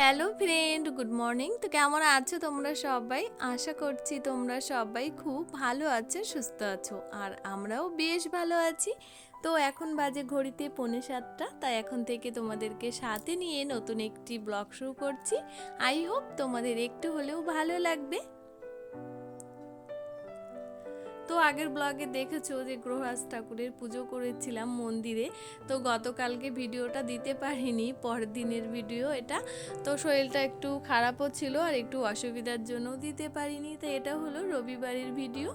Hello friend, good morning. তো কেমন আছো তোমরা সবাই? আশা করছি তোমরা সবাই খুব ভালো আছো, সুস্থ আছো, আর আমরাও বেশ ভালো আছি। তো এখন বাজে ঘড়িতে পৌনে সাতটা, তাই এখন থেকে তোমাদেরকে সাথে নিয়ে নতুন একটি ব্লগ শুরু করছি। আই হোপ তোমাদের একটু হলেও ভালো লাগবে। তো আগের ব্লগে দেখেছ যে গ্রহাস ঠাকুরের পুজো করেছিলাম মন্দিরে। তো গতকালকে ভিডিওটা দিতে পারিনি, পরের দিনের ভিডিও এটা। তো শরীরটা একটু খারাপও ছিল আর একটু অসুবিধার জন্য দিতে পারিনি। তো এটা হলো রবিবারের ভিডিও।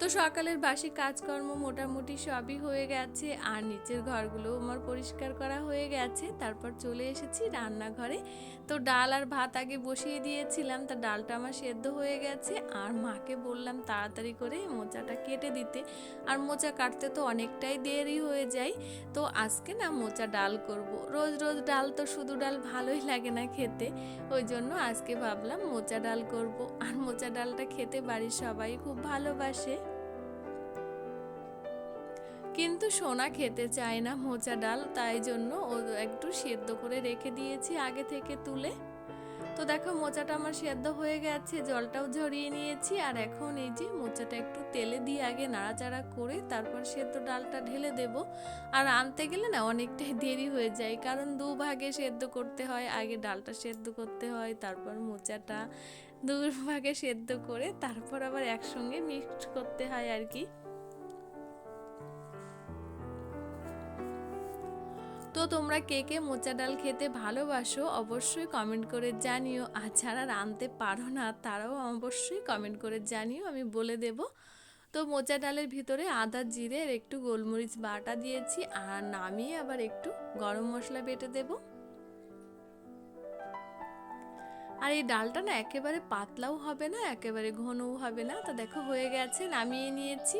তো সকালের বাসি কাজকর্ম মোটামুটি সবই হয়ে গেছে, আর নিচের ঘরগুলো আমার পরিষ্কার করা হয়ে গেছে। তারপর চলে এসেছি রান্নাঘরে। তো ডাল আর ভাত আগে বসিয়ে দিয়েছিলাম, তা ডালটা আমার সেদ্ধ হয়ে গেছে। আর মাকে বললাম তাড়াতাড়ি করে মোচাটা কেটে দিতে। আর মোচা কাটতে তো অনেকটাই দেরি হয়ে যায়। তো আজকে না মোচা ডাল করব। রোজ রোজ ডাল তো শুধু ডাল ভালোই লাগে না খেতে। ওই জন্য আজকে ভাবলাম মোচা ডাল করব। আর মোচা ডালটা খেতে বাড়ির সবাই খুব ভালোবাসে। কিন্তু সোনা খেতে চায় না মোচা ডাল, তাই জন্য ও একটু সেদ্ধ করে রেখে দিয়েছি আগে থেকে তুলে। তো দেখো মোচাটা আমার সেদ্ধ হয়ে গেছে, জলটাও ঝরিয়ে নিয়েছি, আর এখন এই যে মোচাটা একটু তেলে দিয়ে আগে নাড়াচাড়া করে তারপর সেদ্ধ ডালটা ঢেলে দেব। আর আনতে গেলে না অনেকটাই দেরি হয়ে যায়, কারণ দু ভাগে সেদ্ধ করতে হয়, আগে ডালটা সেদ্ধ করতে হয়, তারপর মোচাটা দু ভাগে সেদ্ধ করে তারপর আবার একসঙ্গে মিক্সড করতে হয় আর কি। তোমরা কে কে মোচা ডাল খেতে ভালোবাসো অবশ্যই কমেন্ট করে জানিও। আর যারা রাঁধতে পারো না, তারাও অবশ্যই কমেন্ট করে জানিও, আমি বলে দেব। তো মোচা ডালের ভিতরে আদা, জিরে একটু গোলমরিচ বাটা দিয়েছি, আর নামিয়ে আবার একটু গরম মশলা বেটে দেব। আর এই ডালটা না একেবারে পাতলাও হবে না, একেবারে ঘনও হবে না। তো দেখো হয়ে গেছে, নামিয়ে নিয়েছি।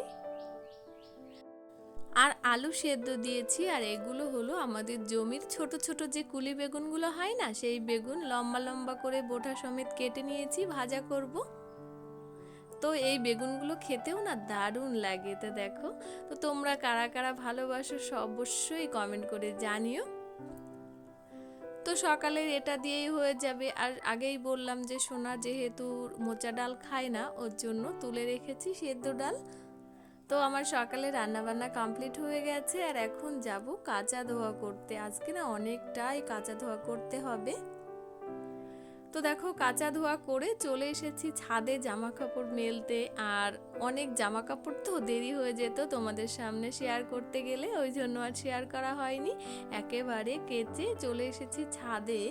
আর আলু সেদ্ধ দিয়েছি, আর এগুলো হলো আমাদের জমির ছোট ছোট যে কুলি বেগুনগুলো হয় না, সেই বেগুন লম্বা লম্বা করে বোটা সমেত কেটে নিয়েছি, ভাজা করব। তো এই বেগুনগুলো খেতেও না দারুণ লাগে, তো দেখো। তো তোমরা কারা কারা ভালোবাসো অবশ্যই কমেন্ট করে জানিও। তো সকালের এটা দিয়েই হয়ে যাবে, আর আগেই বললাম যে সোনা যেহেতু মোচা ডাল খায় না, ওর জন্য তুলে রেখেছি সেদ্ধ ডাল। তো আমার সকালে রান্নাবান্না কমপ্লিট হয়ে গেছে আর এখন যাব কাঁচা ধোয়া করতে। আজকে না অনেকটাই কাঁচা ধোয়া করতে হবে। তো দেখো কাঁচা ধোয়া করে চলে এসেছি ছাদে জামা কাপড় মেলতে আর অনেক জামা কাপড় তো দেরি হয়ে যেত তোমাদের সামনে শেয়ার করতে গেলে, ওই জন্য আর শেয়ার করা হয়নি। একেবারে কেচে চলে এসেছি ছাদে।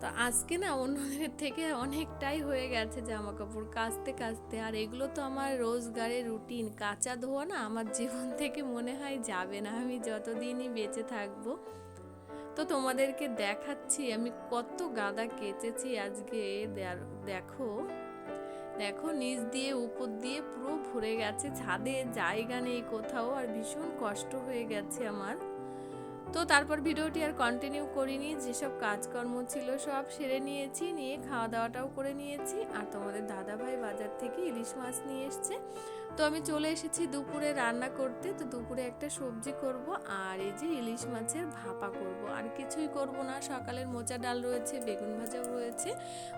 তো আজকে না অন্যদের থেকে অনেকটাই হয়ে গেছে জামা কাপড় কাচতে কাচতে। আর এগুলো তো আমার রোজগারের রুটিন কাঁচা ধোয়া না আমার জীবন থেকে মনে হয় যাবে না। আমি যতদিনই বেঁচে থাকব। তো তোমাদেরকে দেখাচ্ছি, আমি কত গাদা কেচেছি আজকে। দেখো। দেখো, নিচ দিয়ে, উপর দিয়ে পুরো ভরে গেছে। ছাদে জায়গা নেই কোথাও। আর ভীষণ কষ্ট হয়ে গেছে আমার। তো তারপর ভিডিওটি আর কন্টিনিউ করিনি, যেসব কাজকর্ম ছিল সব সেরে নিয়েছি, নিয়ে খাওয়া দাওয়াটাও করে নিয়েছি। আর তোমাদের দাদা ভাই বাজার থেকে ইলিশ মাছ নিয়ে এসছে। তো আমি চলে এসেছি দুপুরে রান্না করতে। তো দুপুরে একটা সবজি করব আর এই যে ইলিশ মাছের ভাপা করব। আর কিছুই করব না, সকালের মোচা ডাল রয়েছে, বেগুন ভাজাও রয়েছে।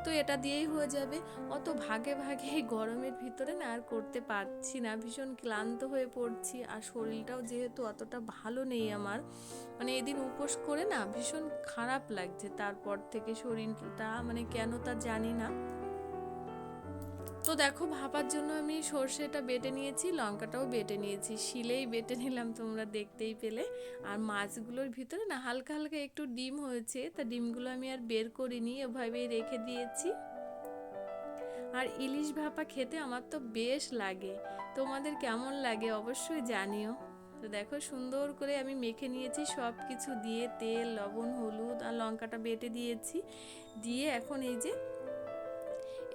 তো এটা দিয়েই হয়ে যাবে। অত ভাগে ভাগে গরমের ভিতরে না আর করতে পারছি না, ভীষণ ক্লান্ত হয়ে পড়ছি। আর শরীরটাও যেহেতু অতটা ভালো নেই আমার মানে এদিন উপোস করে না ভীষণ খারাপ লাগছে। তারপর থেকে শরীরটা মানে কেন তা জানি না। তো দেখো ভাপার জন্য আমি সর্ষেটা বেটে নিয়েছি, লঙ্কাটাও বেটে নিয়েছি। শিলেই বেটে নিলাম তোমরা দেখতেই পেলে। আর মাছগুলোর ভিতরে না হালকা হালকা একটু ডিম হয়েছে, তা ডিমগুলো আমি আর বের করিনি ওভাবেই রেখে দিয়েছি। আর ইলিশ ভাপা খেতে আমার তো বেশ লাগে। তোমাদের কেমন লাগে অবশ্যই জানিও। তো দেখো সুন্দর করে আমি মেখে নিয়েছি সব কিছু দিয়ে তেল, লবণ, হলুদ আর লঙ্কাটা বেটে দিয়েছি। দিয়ে এখন এই যে,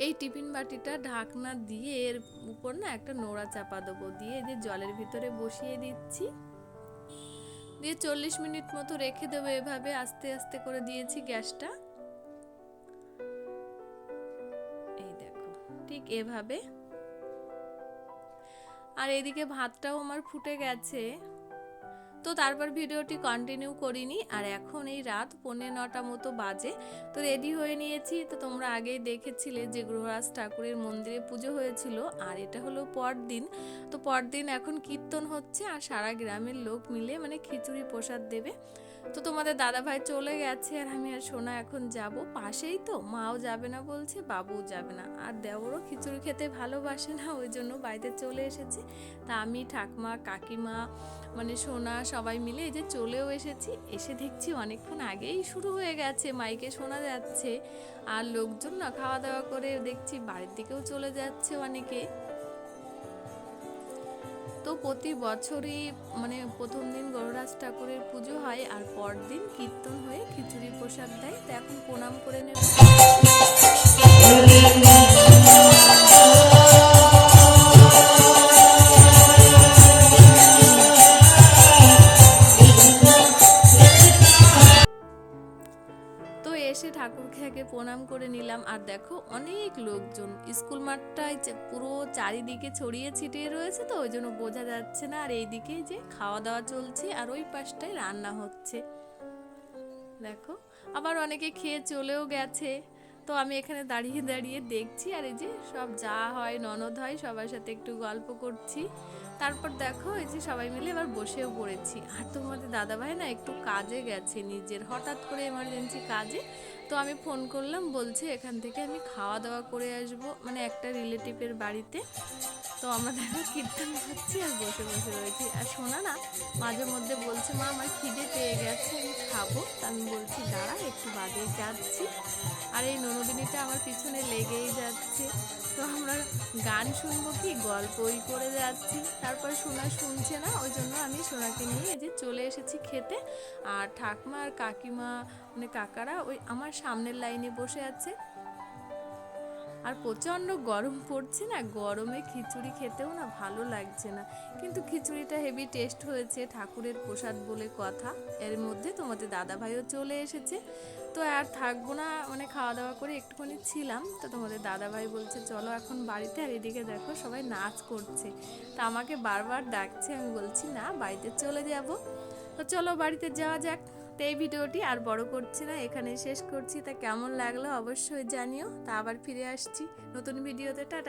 এই টিফিন বাটিটা ঢাকনা দিয়ে এর উপর না একটা নোড়া চাপা দেবো। দিয়ে যে জলের ভিতরে বসিয়ে দিচ্ছি। দিয়ে চল্লিশ মিনিট মতো রেখে দেবো এভাবে আস্তে আস্তে করে দিয়েছি গ্যাসটা। এই দেখো, ঠিক এভাবে আর এদিকে ভাতটাও আমার ফুটে গেছে। তো তারপর ভিডিওটি কন্টিনিউ করিনি, আর এখন এই রাত পৌনে নটা মতো বাজে। তো রেডি হয়ে নিয়েছি। তো তোমরা আগেই দেখেছিলে যে গ্রহরাজ ঠাকুরের মন্দিরে পুজো হয়েছিল, আর এটা হলো পরদিন। তো পরদিন এখন কীর্তন হচ্ছে, আর সারা গ্রামের লোক মিলে মানে খিচুড়ি প্রসাদ দেবে। তো তোমাদের দাদা ভাই চলে গেছে আর আমি আর সোনা এখন যাব। পাশেই তো মাও যাবে না বলছে, বাবুও যাবে না। আর দেওরও খিচুড়ি খেতে ভালোবাসে না, ওই জন্য বাড়িতে চলে এসেছে। তা আমি, ঠাকমা, কাকিমা মানে সোনা সবাই মিলে এই যে চলেও এসেছি। এসে দেখছি অনেকক্ষণ আগেই শুরু হয়ে গেছে, মাইকে শোনা যাচ্ছে। আর লোকজন না খাওয়া দাওয়া করে দেখছি বাড়ির দিকেও চলে যাচ্ছে অনেকে। তো প্রতি বছরই মানে প্রথম দিন গরুরাজ ঠাকুরের পুজো হয় আর পরদিন কীর্তন হয়ে খিচুড়ি প্রসাদ দেয়। তো এখন প্রণাম করে নেব। দেখো অনেক লোকজন। স্কুল মাঠটায় পুরো চারিদিকে ছড়িয়ে ছিটিয়ে রয়েছে তো, ওই জন্য বোঝা যাচ্ছে না। আর এইদিকে যে খাওয়া দাওয়া চলছে আর ওই পাশটায় রান্না হচ্ছে। দেখো, আবার অনেকে খেয়ে চলেও গেছে। তো আমি এখানে দাঁড়িয়ে দাঁড়িয়ে দেখছি আর এই যে সব যা হয়, ননদ হয়, সবার সাথে একটু গল্প করছি। তারপর দেখো, এই যে সবাই মিলে এবার বসেও পড়েছি। আর তোমাদের দাদাভাই না একটু কাজে গেছে নিজের। হঠাৎ করে এমার্জেন্সি কাজে তো আমি ফোন করলাম, বলছে এখান থেকে আমি খাওয়া দাওয়া করে আসব মানে একটা রিলেটিভের বাড়িতে। তো আমরা দেখো কীর্তন করছি আর বসে বসে রয়েছি। আর শোনা না, মাঝে মধ্যে বলছে, মা, আমার খিদে পেয়ে গেছে, আমি খাব। তা আমি বলছি, দাঁড়া, একটু বাদে যাচ্ছি। আর এই ননদিনীটা আমার পিছনে লেগেই যাচ্ছে। তো আমরা গান শুনব কি, গল্পই করে যাচ্ছি। তারপর সোনা শুনছে না, ওই জন্য আমি সোনাকে নিয়ে যে চলে এসেছি খেতে। আর ঠাকমা আর কাকিমা মানে কাকারা ওই আমার সামনের লাইনে বসে আছে। আর প্রচণ্ড গরম পড়ছে না, গরমে খিচুড়ি খেতেও না ভালো লাগছে না। কিন্তু খিচুড়িটা হেভি টেস্ট হয়েছে, ঠাকুরের প্রসাদ বলে কথা। এর মধ্যে তোমাদের দাদা ভাইও চলে এসেছে। তো আর থাকব না মানে খাওয়া দাওয়া করে একটুখানি ছিলাম। তো তোমাদের দাদা ভাই বলছে, চলো এখন বাড়িতে আর এদিকে দেখো, সবাই নাচ করছে। তা আমাকে বারবার ডাকছে, আমি বলছি, না, বাড়িতে চলে যাব। তো চলো বাড়িতে যাওয়া যাক। তো এই ভিডিওটি আর বড় করছি না এখানে শেষ করছি। তা কেমন লাগল অবশ্যই জানিও। তা আবার ফিরে আসছি নতুন ভিডিওতে। টাটা।